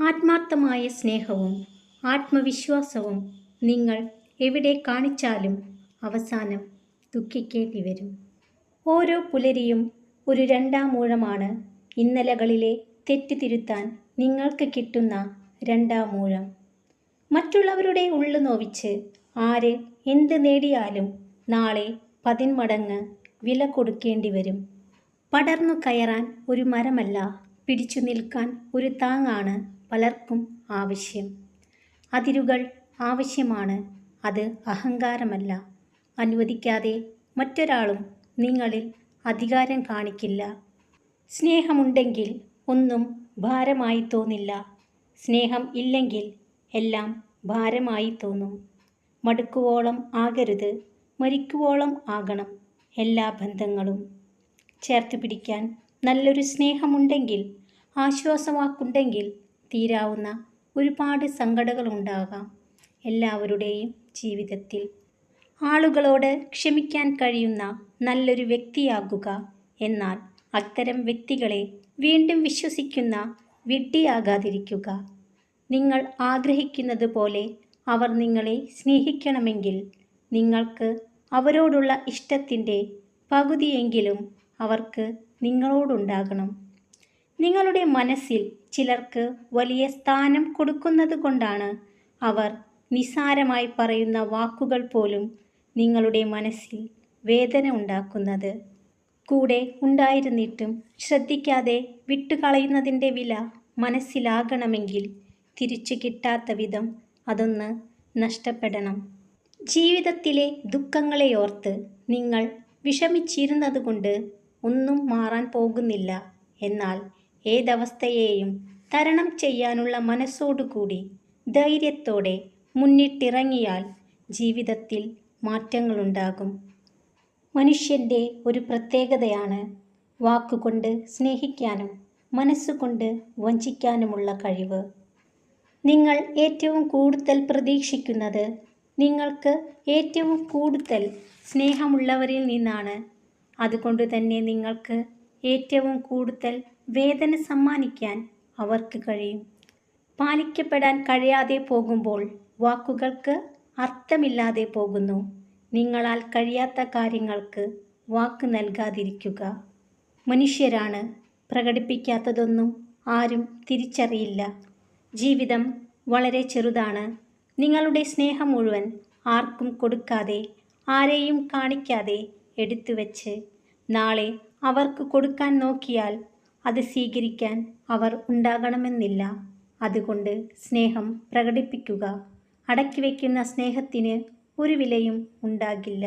ആത്മാർത്ഥമായ സ്നേഹവും ആത്മവിശ്വാസവും നിങ്ങൾ എവിടെ കാണിച്ചാലും അവസാനം ദുഃഖിക്കേണ്ടി വരും. ഓരോ പുലരിയും ഒരു രണ്ടാം മൂഴമാണ് ഇന്നലകളിലെ തെറ്റ് തിരുത്താൻ നിങ്ങൾക്ക് കിട്ടുന്ന രണ്ടാം മൂഴം മറ്റുള്ളവരുടെ ഉള്ളു നോവിച്ച് ആര് എന്ത് നേടിയാലും നാളെ പതിന്മടങ്ങ് വില കൊടുക്കേണ്ടി വരും. പടർന്നു കയറാൻ ഒരു മരമല്ല പിടിച്ചു നിൽക്കാൻ ഒരു താങ്ങാണ് പലർക്കും ആവശ്യം. അതിരുകൾ ആവശ്യമാണ്. അത് അഹങ്കാരമല്ല. അനുവദിക്കാതെ മറ്റൊരാളും നിങ്ങളിൽ അധികാരം കാണിക്കില്ല. സ്നേഹമുണ്ടെങ്കിൽ ഒന്നും ഭാരമായി തോന്നില്ല. സ്നേഹം ഇല്ലെങ്കിൽ എല്ലാം ഭാരമായി തോന്നും. മടുക്കുവോളം ആകരുത്. മരിക്കുവോളം ആകണം എല്ലാ ബന്ധങ്ങളും. ചേർത്ത് പിടിക്കാൻ നല്ലൊരു സ്നേഹമുണ്ടെങ്കിൽ ആശ്വാസവാക്കുണ്ടെങ്കിൽ തീരാവുന്ന ഒരുപാട് സങ്കടങ്ങളുണ്ടാകാം എല്ലാവരുടെയും ജീവിതത്തിൽ. ആളുകളോട് ക്ഷമിക്കാൻ കഴിയുന്ന നല്ലൊരു വ്യക്തിയാകുക എന്നാൽ അത്തരം വ്യക്തികളെ വീണ്ടും വിശ്വസിക്കുന്ന വിഡ്ഢിയാകാതിരിക്കുക. നിങ്ങൾ ആഗ്രഹിക്കുന്നത് പോലെ അവർ നിങ്ങളെ സ്നേഹിക്കണമെങ്കിൽ നിങ്ങൾക്ക് അവരോടുള്ള ഇഷ്ടത്തിന്റെ പകുതിയെങ്കിലും അവർക്ക് നിങ്ങളോടുണ്ടാകണം. നിങ്ങളുടെ മനസ്സിൽ ചിലർക്ക് വലിയ സ്ഥാനം കൊടുക്കുന്നത് കൊണ്ടാണ് അവർ നിസാരമായി പറയുന്ന വാക്കുകൾ പോലും നിങ്ങളുടെ മനസ്സിൽ വേദന ഉണ്ടാക്കുന്നത്. കൂടെ ഉണ്ടായിരുന്നിട്ടും ശ്രദ്ധിക്കാതെ വിട്ടുകളയുന്നതിന്റെ വില മനസ്സിലാകണമെങ്കിൽ തിരിച്ചു കിട്ടാത്ത വിധം അതൊന്ന് നഷ്ടപ്പെടണം. ജീവിതത്തിലെ ദുഃഖങ്ങളെ ഓർത്ത് നിങ്ങൾ വിഷമിച്ചിരുന്നതുകൊണ്ട് ഒന്നും മാറാൻ പോകുന്നില്ല. എന്നാൽ ഏതവസ്ഥയെയും തരണം ചെയ്യാനുള്ള മനസ്സോടുകൂടി ധൈര്യത്തോടെ മുന്നിട്ടിറങ്ങിയാൽ ജീവിതത്തിൽ മാറ്റങ്ങളുണ്ടാകും. മനുഷ്യന്റെ ഒരു പ്രത്യേകതയാണ് വാക്കുകൊണ്ട് സ്നേഹിക്കാനും മനസ്സുകൊണ്ട് വഞ്ചിക്കാനുമുള്ള കഴിവ്. നിങ്ങൾ ഏറ്റവും കൂടുതൽ പ്രതീക്ഷിക്കുന്നത് നിങ്ങൾക്ക് ഏറ്റവും കൂടുതൽ സ്നേഹമുള്ളവരിൽ നിന്നാണ്. അതുകൊണ്ട് തന്നെ നിങ്ങൾക്ക് ഏറ്റവും കൂടുതൽ വേദന സമ്മാനിക്കാൻ അവർക്ക് കഴിയും. പാലിക്കപ്പെടാൻ കഴിയാതെ പോകുമ്പോൾ വാക്കുകൾക്ക് അർത്ഥമില്ലാതെ പോകുന്നു. നിങ്ങളാൽ കഴിയാത്ത കാര്യങ്ങൾക്ക് വാക്ക് നൽകാതിരിക്കുക. മനുഷ്യരാണ് പ്രകടിപ്പിക്കാത്തതൊന്നും ആരും തിരിച്ചറിയില്ല. ജീവിതം വളരെ ചെറുതാണ്. നിങ്ങളുടെ സ്നേഹം മുഴുവൻ ആർക്കും കൊടുക്കാതെ ആരെയും കാണിക്കാതെ എടുത്തു വച്ച് നാളെ അവർക്ക് കൊടുക്കാൻ നോക്കിയാൽ അത് സ്വീകരിക്കാൻ അവർ ഉണ്ടാകണമെന്നില്ല. അതുകൊണ്ട് സ്നേഹം പ്രകടിപ്പിക്കുക അടക്കി വയ്ക്കുന്ന സ്നേഹത്തിന് ഒരു വിലയും ഉണ്ടാകില്ല.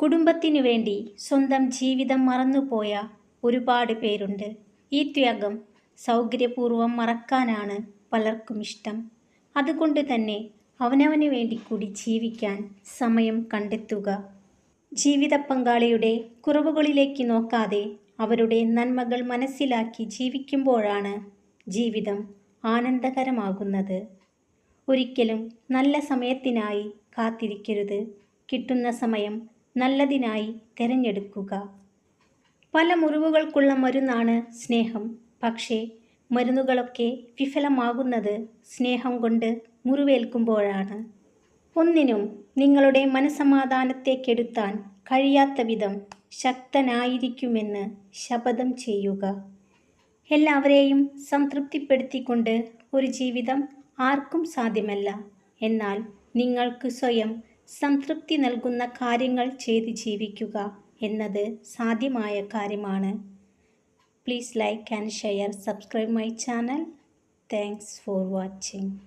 കുടുംബത്തിനു വേണ്ടി സ്വന്തം ജീവിതം മറന്നുപോയ ഒരുപാട് പേരുണ്ട്. ഈ ത്യാഗം സൗകര്യപൂർവം മറക്കാനാണ് പലർക്കും ഇഷ്ടം. അതുകൊണ്ട് തന്നെ അവനവന് വേണ്ടി കൂടി ജീവിക്കാൻ സമയം കണ്ടെത്തുക. ജീവിത പങ്കാളിയുടെ കുറവുകളിലേക്ക് നോക്കാതെ അവരുടെ നന്മകൾ മനസ്സിലാക്കി ജീവിക്കുമ്പോഴാണ് ജീവിതം ആനന്ദകരമാകുന്നത്. ഒരിക്കലും നല്ല സമയത്തിനായി കാത്തിരിക്കരുത്. കിട്ടുന്ന സമയം നല്ലതിനായി തിരഞ്ഞെടുക്കുക. പല മുറിവുകൾക്കുള്ള മരുന്നാണ് സ്നേഹം. പക്ഷേ മരുന്നുകളൊക്കെ വിഫലമാകുന്നത് സ്നേഹം കൊണ്ട് മുറിവേൽക്കുമ്പോഴാണ്. ഒന്നിനും നിങ്ങളുടെ മനസമാധാനത്തെ കെടുത്താൻ കഴിയാത്ത വിധം ശക്തനായിരിക്കുമെന്ന് ശപഥം ചെയ്യുക. എല്ലാവരെയും സംതൃപ്തിപ്പെടുത്തിക്കൊണ്ട് ഒരു ജീവിതം ആർക്കും സാധ്യമല്ല. എന്നാൽ നിങ്ങൾക്ക് സ്വയം സംതൃപ്തി നൽകുന്ന കാര്യങ്ങൾ ചെയ്ത് ജീവിക്കുക എന്നത് സാധ്യമായ കാര്യമാണ്. Please like and share subscribe my channel thanks for watching